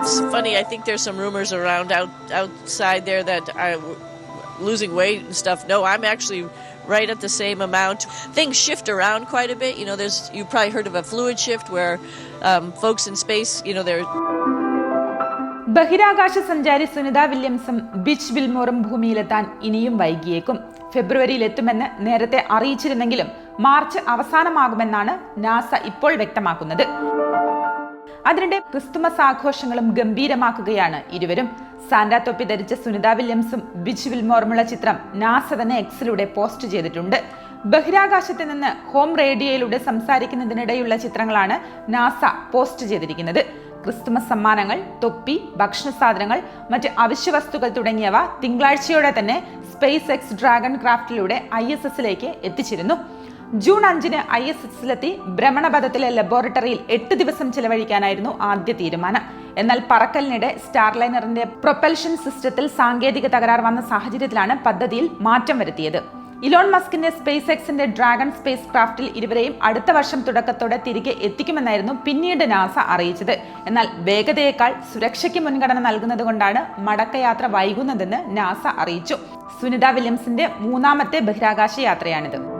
It's funny. I think there's some rumors around out outside there that I'm losing weight and stuff. No, I'm actually right at the same amount. Things shift around quite a bit. You know, there's you probably heard of a fluid shift where um, folks in space, you know, they're ബഹിരാകാശ സഞ്ചാരി Sunitha വില്യംസും bitch വിൽമോറും ഭൂമിയിലെത്താൻ ഇനിയും വൈകിയേക്കും ഫെബ്രുവരിയിൽ എത്തുമെന്ന് നേരത്തെ അറിയിച്ചിരുന്നെങ്കിലും March അവസാനമാകുമെന്നാണ് NASA ഇപ്പോൾ വ്യക്തമാക്കുന്നത് അതിനിടെ Christmas ആഘോഷങ്ങളും ഗംഭീരമാക്കുകയാണ് ഇരുവരും. സാന്റാ തൊപ്പി ധരിച്ച സുനിത വില്യംസും ബിജ് വിൽമോർമുള്ള ചിത്രം നാസ തന്നെ എക്സിലൂടെ പോസ്റ്റ് ചെയ്തിട്ടുണ്ട്. ബഹിരാകാശത്ത് നിന്ന് ഹോം റേഡിയോയിലൂടെ സംസാരിക്കുന്നതിനിടെയുള്ള ചിത്രങ്ങളാണ് നാസ പോസ്റ്റ് ചെയ്തിരിക്കുന്നത്. ക്രിസ്തുമസ് സമ്മാനങ്ങൾ തൊപ്പി ഭക്ഷണ സാധനങ്ങൾ മറ്റ് അവശ്യ വസ്തുക്കൾ തുടങ്ങിയവ തിങ്കളാഴ്ചയോടെ തന്നെ സ്പേസ് എക്സ് ഡ്രാഗൺ ക്രാഫ്റ്റിലൂടെ ഐ എസ് എസിലേക്ക് എത്തിച്ചിരുന്നു. ജൂൺ അഞ്ചിന് ഐ എസ് എസിലെത്തി ഭ്രമണപഥത്തിലെ ലബോറട്ടറിയിൽ എട്ട് ദിവസം ചെലവഴിക്കാനായിരുന്നു ആദ്യ തീരുമാനം. എന്നാൽ പറക്കലിനിടെ സ്റ്റാർലൈനറിന്റെ പ്രൊപ്പൽഷൻ സിസ്റ്റത്തിൽ സാങ്കേതിക തകരാർ വന്ന സാഹചര്യത്തിലാണ് പദ്ധതിയിൽ മാറ്റം വരുത്തിയത്. ഇലോൺ മസ്കിന്റെ സ്പേസ് എക്സിന്റെ ഡ്രാഗൺ സ്പേസ് ക്രാഫ്റ്റിൽ ഇരുവരെയും അടുത്ത വർഷം തുടക്കത്തോടെ തിരികെ എത്തിക്കുമെന്നായിരുന്നു പിന്നീട് നാസ അറിയിച്ചത്. എന്നാൽ വേഗതയേക്കാൾ സുരക്ഷയ്ക്ക് മുൻഗണന നൽകുന്നതുകൊണ്ടാണ് മടക്കയാത്ര വൈകുന്നതെന്ന് നാസ അറിയിച്ചു. സുനിത വില്യംസിന്റെ മൂന്നാമത്തെ ബഹിരാകാശ യാത്രയാണിത്.